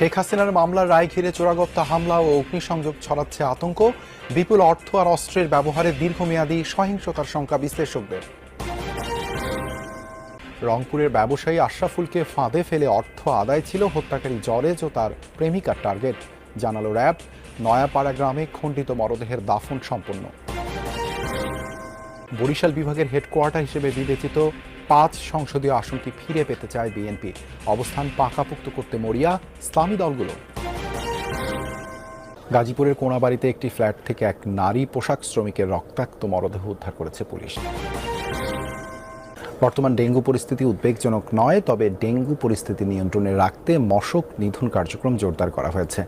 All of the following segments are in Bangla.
শেখ হাসিনার মামলার রায় ঘিরে চোরাগত্তা হামলা ও অগ্নিসংযোগ ছড়াচ্ছে আতঙ্ক। বিপুল অর্থ আর অস্ত্রের ব্যবহারে দীর্ঘমেয়াদী সহিংসতার শঙ্কা বিশ্লেষকদের। রংপুরের ব্যবসায়ী আশরাফুলকে ফাঁদে ফেলে অর্থ আদায় ছিল হত্যাকারী জরেজ ও তার প্রেমিকার টার্গেট, জানালো র্যাব। নয়াপাড়া গ্রামে খণ্ডিত মরদেহের দাফন সম্পন্ন। বরিশাল বিভাগের হেডকোয়ার্টার হিসেবে বিবেচিত পাঁচ সংসদীয় আসনটি ফিরে পেতে চায় বিএনপি। অবস্থান পাকাপোক্ত করতে মরিয়া ইসলামী দলগুলো। গাজীপুরের কোনাবাড়িতে একটি ফ্ল্যাট থেকে এক নারী পোশাক শ্রমিকের রক্তাক্ত মরদেহ উদ্ধার করেছে পুলিশ। বর্তমান ডেঙ্গু পরিস্থিতি উদ্বেগজনক নয়, তবে ডেঙ্গু পরিস্থিতি নিয়ন্ত্রণে রাখতে মশক নিধন কার্যক্রম জোরদার করা হয়েছে।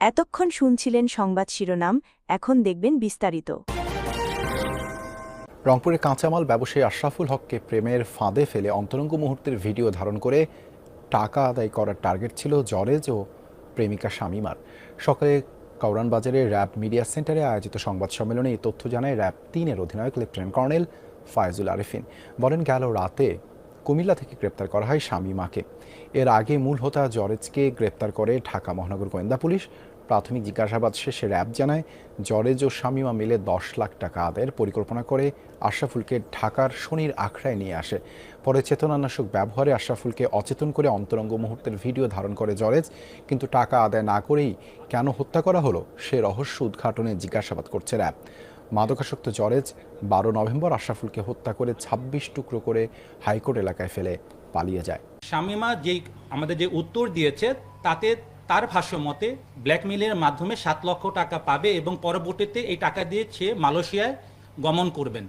এতক্ষণ শুনছিলেন সংবাদ শিরোনাম, এখন দেখবেন বিস্তারিত। রংপুরে কাঁচামাল ব্যবসায়ী আশরাফুল হককে প্রেমের ফাঁদে ফেলে অন্তরঙ্গ মুহূর্তের ভিডিও ধারণ করে টাকা আদায় করার টার্গেট ছিল জরেজ ও প্রেমিকা শামিমার। সকালে কাউরান বাজারে র্যাব মিডিয়া সেন্টারে আয়োজিত সংবাদ সম্মেলনে এই তথ্য জানায় র্যাব তিনের অধিনায়ক লেফটেন্যান্ট কর্নেল ফায়জুল আরেফিন। বলেন, গেল রাতে কুমিল্লা থেকে গ্রেপ্তার করা হয় শামিমাকে। এর আগে মূল হোতা জরেজকে গ্রেপ্তার করে ঢাকা মহানগর গোয়েন্দা পুলিশ প্রাথমিক জিজ্ঞাসাবাদ শেষে র্যাব জানায়, জরেজ ও শামিমা মিলে দশ লাখ টাকা আদায়ের পরিকল্পনা করে আশরাফুলকে ঢাকার শনির আখড়ায় নিয়ে আসে। পরে চেতনানাশক ব্যবহারে আশরাফুলকে অচেতন করে অন্তরঙ্গ মুহূর্তের ভিডিও ধারণ করে জরেজ, কিন্তু টাকা আদায় না করেই কেন হত্যা করা হলো সে রহস্য উদ্ঘাটনে জিজ্ঞাসাবাদ করছে র্যাব। মাদকাসক্ত জরেজ বারো নভেম্বর আশরাফুলকে হত্যা করে ২৬ টুকরো করে হাইকোর্ট এলাকায় ফেলে পালিয়ে যায়। শামিমা যেই আমাদের যে উত্তর দিয়েছে, তাতে তার ভাষ্য মতে ব্ল্যাকমেলের মাধ্যমে সাত লক্ষ টাকা পাবে এবং পরবর্তীতে এই টাকা দিয়ে সে মালয়েশিয়ায় গমন করবেন।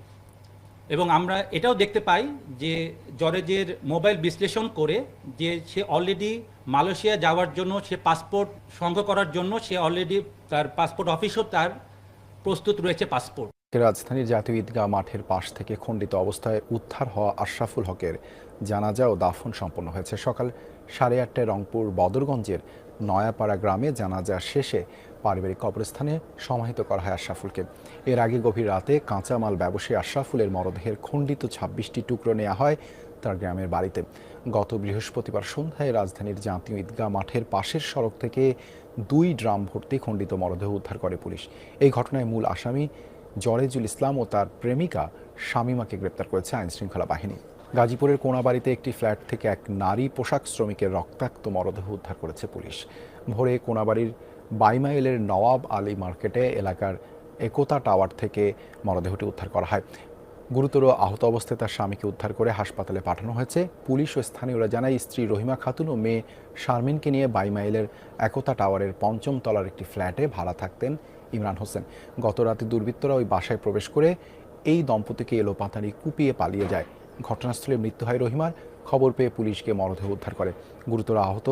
এবং আমরা এটাও দেখতে পাই যে জরেজের মোবাইল বিশ্লেষণ করে যে সে অলরেডি মালয়েশিয়া যাওয়ার জন্য, সে পাসপোর্ট সংগ্রহ করার জন্য সে অলরেডি তার পাসপোর্ট অফিসও তার প্রস্তুত রয়েছে পাসপোর্ট। রাজধানীর জাতীয় ঈদগাহ মাঠের পাশ থেকে খণ্ডিত অবস্থায় উদ্ধার হওয়া আশরাফুল হকের জানাজা ও দাফন সম্পন্ন হয়েছে সকাল সাড়ে আটটায় রংপুর বদরগঞ্জের নয়াপাড়া গ্রামে জানাজা শেষে পারিবারিক কবরস্থানে সমাহিত করা হয় আশরাফুলকে। এর আগে গভীর রাতে কাঁচামাল ব্যবসায়ী আশরাফুলের মরদেহের খণ্ডিত ছাব্বিশটি টুকরো নেওয়া হয় তার গ্রামের বাড়িতে। গত বৃহস্পতিবার সন্ধ্যায় রাজধানীর জাতীয় ঈদগাহ মাঠের পাশের সড়ক থেকে দুই ড্রাম ভর্তি খণ্ডিত মরদেহ উদ্ধার করে পুলিশ। এই ঘটনায় মূল আসামি জরেজুল ইসলাম ও তার প্রেমিকা শামিমাকে গ্রেপ্তার করেছে আইনশৃঙ্খলা বাহিনী। গাজীপুরের কোনাবাড়িতে একটি ফ্ল্যাট থেকে এক নারী পোশাক শ্রমিকের রক্তাক্ত মরদেহ উদ্ধার করেছে পুলিশ। ভোরে কোনাবাড়ির বাইমাইলের নওয়াব আলী মার্কেটে এলাকার একতা টাওয়ার থেকে মরদেহটি উদ্ধার করা হয়। গুরুতর আহত অবস্থায় তার স্বামীকে উদ্ধার করে হাসপাতালে পাঠানো হয়েছে। পুলিশ ও স্থানীয়রা জানায়, স্ত্রী রহিমা খাতুন ও মেয়ে শারমিনকে নিয়ে বাইমাইলের একতা টাওয়ারের পঞ্চম তলার একটি ফ্ল্যাটে ভাড়া থাকতেন ইমরান হোসেন। গত রাতে দুর্বৃত্তরা ওই বাসায় প্রবেশ করে এই দম্পতিকে এলোপাতাড়ি কুপিয়ে পালিয়ে যায়। ঘটনাস্থলে মৃত্যু হয় রহিমার। খবর পেয়ে পুলিশকে মরদেহ উদ্ধার করে। গুরুতর আহত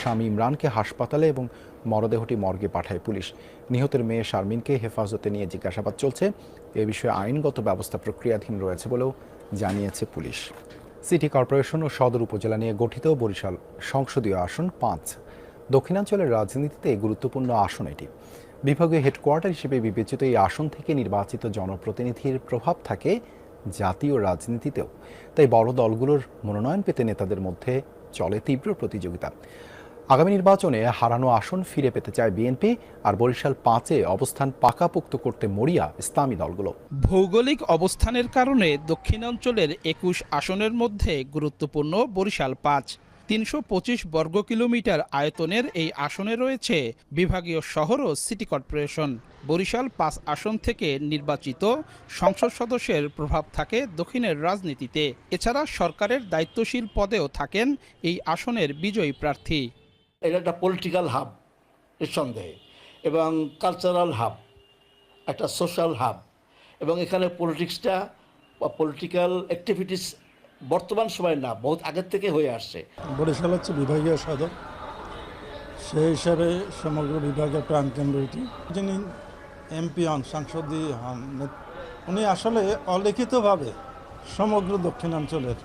স্বামী ইমরানকে হাসপাতালে এবং মরদেহটি মর্গে পাঠায় পুলিশ। নিহতের মেয়ে শারমিনকে হেফাজতে নিয়ে জিজ্ঞাসাবাদ চলছে। এ বিষয়ে আইনগত ব্যবস্থা প্রক্রিয়াধীন রয়েছে বলেও জানিয়েছে পুলিশ। সিটি কর্পোরেশন ও সদর উপজেলা নিয়ে গঠিত বরিশাল সংসদীয় আসন পাঁচ। দক্ষিণাঞ্চলের রাজনীতিতে গুরুত্বপূর্ণ আসন এটি। বিভাগীয় হেডকোয়ার্টার হিসেবে বিবেচিত এই আসন থেকে নির্বাচিত জনপ্রতিনিধির প্রভাব থাকে জাতীয় রাজনীতিতেও। তাই বড় দলগুলোর মনোনয়ন পেতে নেতাদের মধ্যে চলে তীব্র প্রতিযোগিতা। আগামী নির্বাচনে হারানো আসন ফিরে পেতে চায় বিএনপি আর বরিশাল পাঁচে অবস্থান পাকাপোক্ত করতে মরিয়া ইসলামী দলগুলো। ভৌগোলিক অবস্থানের কারণে দক্ষিণাঞ্চলের একুশ আসনের মধ্যে গুরুত্বপূর্ণ বরিশাল পাঁচ। তিনশো পঁচিশ বর্গ কিলোমিটার আয়তনের এই আসনে রয়েছে বিভাগীয় শহর ও সিটি কর্পোরেশন। বরিশাল পাঁচ আসন থেকে নির্বাচিত সংসদ সদস্যের প্রভাব থাকে দক্ষিণের রাজনীতিতে। এছাড়া সরকারের দায়িত্বশীল পদেও থাকেন এই আসনের বিজয়ী প্রার্থী। এটা একটা পলিটিক্যাল হাব নিঃসন্দেহে এবং কালচারাল হাব একটা সোশ্যাল হাব এবং এখানে পলিটিক্সটা বা পলিটিক্যাল অ্যাক্টিভিটিস বর্তমান সময় না বহুত আগের থেকে হয়ে আসছে। বরিশাল হচ্ছে বিভাগীয় সদর। সেই হিসাবে সমগ্র বিভাগের প্রাণকেন্দ্র এটি। যিনি এমপি হন সাংসদী হন উনি আসলে অলিখিতভাবে সমগ্র দক্ষিণাঞ্চলের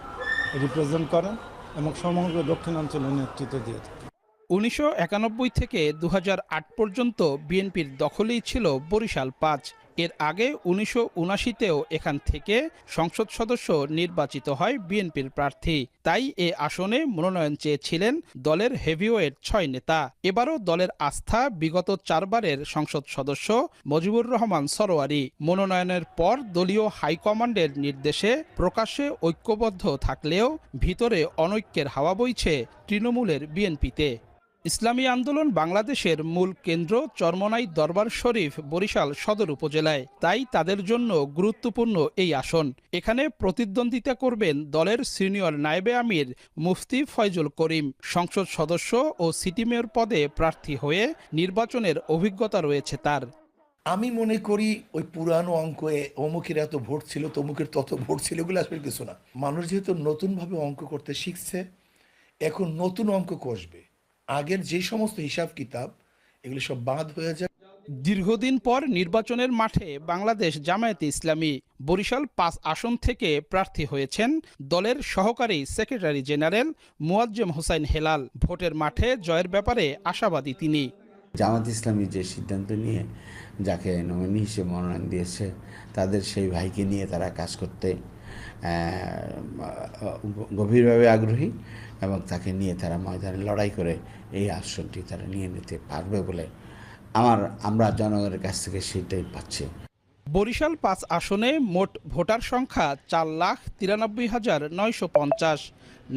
রিপ্রেজেন্ট করেন এবং সমগ্র দক্ষিণাঞ্চলের নেতৃত্ব দিয়ে থাকেন। উনিশশো একানব্বই থেকে দু হাজার আট পর্যন্ত বিএনপির দখলেই ছিল বরিশাল পাঁচ। এর আগে উনিশশো উনাশিতেও এখান থেকে সংসদ সদস্য নির্বাচিত হয় বিএনপির প্রার্থী। তাই এ আসনে মনোনয়ন চেয়েছিলেন দলের হেভিওয়েট ছয় নেতা। এবারও দলের আস্থা বিগত চারবারের সংসদ সদস্য মজিবুর রহমান সরোয়ারি। মনোনয়নের পর দলীয় হাইকমান্ডের নির্দেশে প্রকাশ্যে ঐক্যবদ্ধ থাকলেও ভিতরে অনৈক্যের হাওয়া বইছে তৃণমূলের বিএনপিতে। ইসলামী আন্দোলন বাংলাদেশের মূল কেন্দ্র চরমনাই দরবার শরীফ, বরিশাল সদর উপজেলায়। তাই তাদের জন্য গুরুত্বপূর্ণ এই আসন। এখানে প্রতিদ্বন্দ্বিতা করবেন দলের সিনিয়র নায়েবে আমির মুফতি ফয়জুল করিম। সংসদ সদস্য ও সিটি মেয়র পদে প্রার্থী হয়ে নির্বাচনের অভিজ্ঞতা রয়েছে তার। আমি মনে করি ওই পুরানো অঙ্ক অমুকের এত ভোট ছিল, তমুকের তত ভোট ছিল, এগুলো আসলে কিছু না। মানুষ যেহেতু নতুনভাবে অঙ্ক করতে শিখছে, এখন নতুন অঙ্ক কষবে। আগের যে সমস্ত হিসাব কিতাব এগুলো সব বাদ হয়ে যায়। দীর্ঘদিন পর নির্বাচনের মাঠে বাংলাদেশ জামায়াতে ইসলামী বরিশাল পাঁচ আসন থেকে প্রার্থী হয়েছেন দলের সহকারী সেক্রেটারি জেনারেল মুয়াজ্জেম হোসাইন হেলাল। ভোটের মাঠে জয়ের ব্যাপারে আশাবাদী তিনি। জামাত ইসলামী যে সিদ্ধান্ত নিয়ে যাকে নমিনি হিসেবে মনোনয়ন দিয়েছে তাদের সেই ভাইকে নিয়ে তারা কাজ করতে গভীরভাবে আগ্রহী এবং তাকে নিয়ে তারা ময়দানে লড়াই করে এই আসনটি তারা নিয়ে নিতে পারবে বলে আমার, আমরা জনগণের কাছ থেকে সেটাই পাচ্ছি। বরিশাল পাঁচ আসনে মোট ভোটার সংখ্যা চার লাখ তিরানব্বই হাজার নয়শো পঞ্চাশ,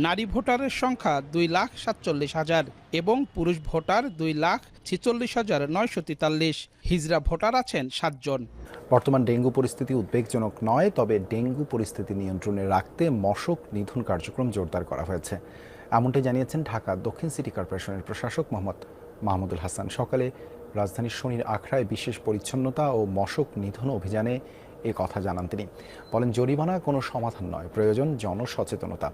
নারী ভোটারের সংখ্যা দুই লাখ সাতচল্লিশ হাজার এবং পুরুষ ভোটার দুই লাখ ছিচল্লিশ হাজার নয়শো তেতাল্লিশ। হিজরা ভোটার আছেন সাতজন বর্তমান ডেঙ্গু পরিস্থিতি উদ্বেগজনক নয়, তবে ডেঙ্গু পরিস্থিতি নিয়ন্ত্রণে রাখতে মশক নিধন কার্যক্রম জোরদার করা হয়েছে। এমনটাই জানিয়েছেন ঢাকা দক্ষিণ সিটি কর্পোরেশনের প্রশাসক মোহাম্মদ মাহমুদুল হাসান। সকালে রাজধানীর শনির আখড়ায় বিশেষ পরিচ্ছন্নতা ও মশক নিধন অভিযানে এ কথা জানান তিনি। বলেন, জরিমানা কোনো সমাধান নয়, প্রয়োজন জনসচেতনতা।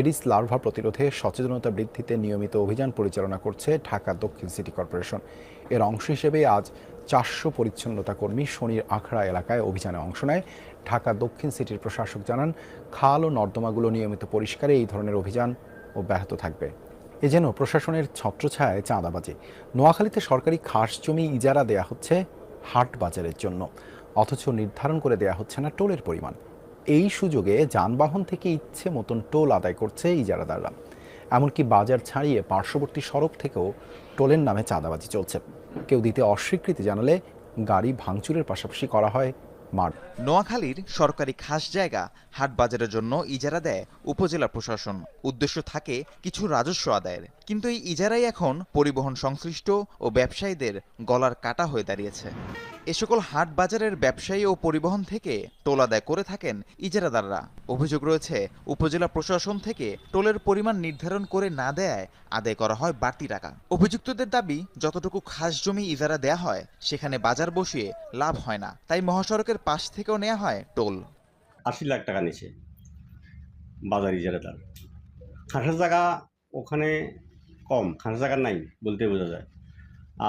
এডিস লার্ভা প্রতিরোধে সচেতনতা বৃদ্ধিতে নিয়মিত অভিযান পরিচালনা করছে ঢাকা দক্ষিণ সিটি কর্পোরেশন। এর অংশ হিসেবে আজ চারশো পরিচ্ছন্নতা কর্মী শনির আখড়া এলাকায় অভিযানে অংশ নেয়। ঢাকা দক্ষিণ সিটির প্রশাসক জানান, খাল ও নর্দমাগুলো নিয়মিত পরিষ্কারে এই ধরনের অভিযান অব্যাহত থাকবে। এ যেন প্রশাসনের ছত্রছায়ায় চাঁদাবাজি। নোয়াখালীতে সরকারি খাস জমি ইজারা দেয়া হচ্ছে হাট বাজারের জন্য। অথচ নির্ধারণ করে দেয়া হচ্ছে না টোলের পরিমাণ। এই সুযোগে যানবাহন থেকে ইচ্ছে মতন টোল আদায় করছে ইজারাদাররা। এমনকি বাজার ছাড়িয়ে পার্শ্ববর্তী সড়ক থেকেও টোলের নামে চাঁদাবাজি চলছে। কেউ দিতে অস্বীকৃতি জানালে গাড়ি ভাঙচুরের পাশাপাশি করা হয় মার। নোয়াখালীর সরকারি খাস জায়গা হাট বাজারের জন্য ইজারা দেয় উপজেলা প্রশাসন। উদ্দেশ্য থাকে কিছু রাজস্ব আদায়ের। কিন্তু এই ইজারাই এখন পরিবহন সংশ্লিষ্ট ও ব্যবসায়ীদের গলার কাটা হয়ে দাঁড়িয়েছে। এ সকল হাট বাজারের ব্যবসায়ী ও পরিবহন থেকে টোল আদায় করে থাকেন ইজারাদাররা। অভিযোগ রয়েছে, উপজেলা প্রশাসন থেকে টোলের পরিমাণ নির্ধারণ করে না দেয়, আদায় করা হয় বাড়তি টাকা। অভিযুক্তদের দাবি, যতটুকু খাস জমি ইজারা দেয়া হয়, সেখানে বাজার বসিয়ে লাভ হয় না। তাই মহাসড়কের পাশ থেকেও নেওয়া হয় টোল। আশি লাখ টাকা নিছে বাজার ইজারাদার। খাসের জায়গা ওখানে কম খাসের নাই বলতে বোঝা যায়।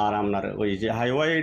আর আপনার ওই যে হাইওয়ে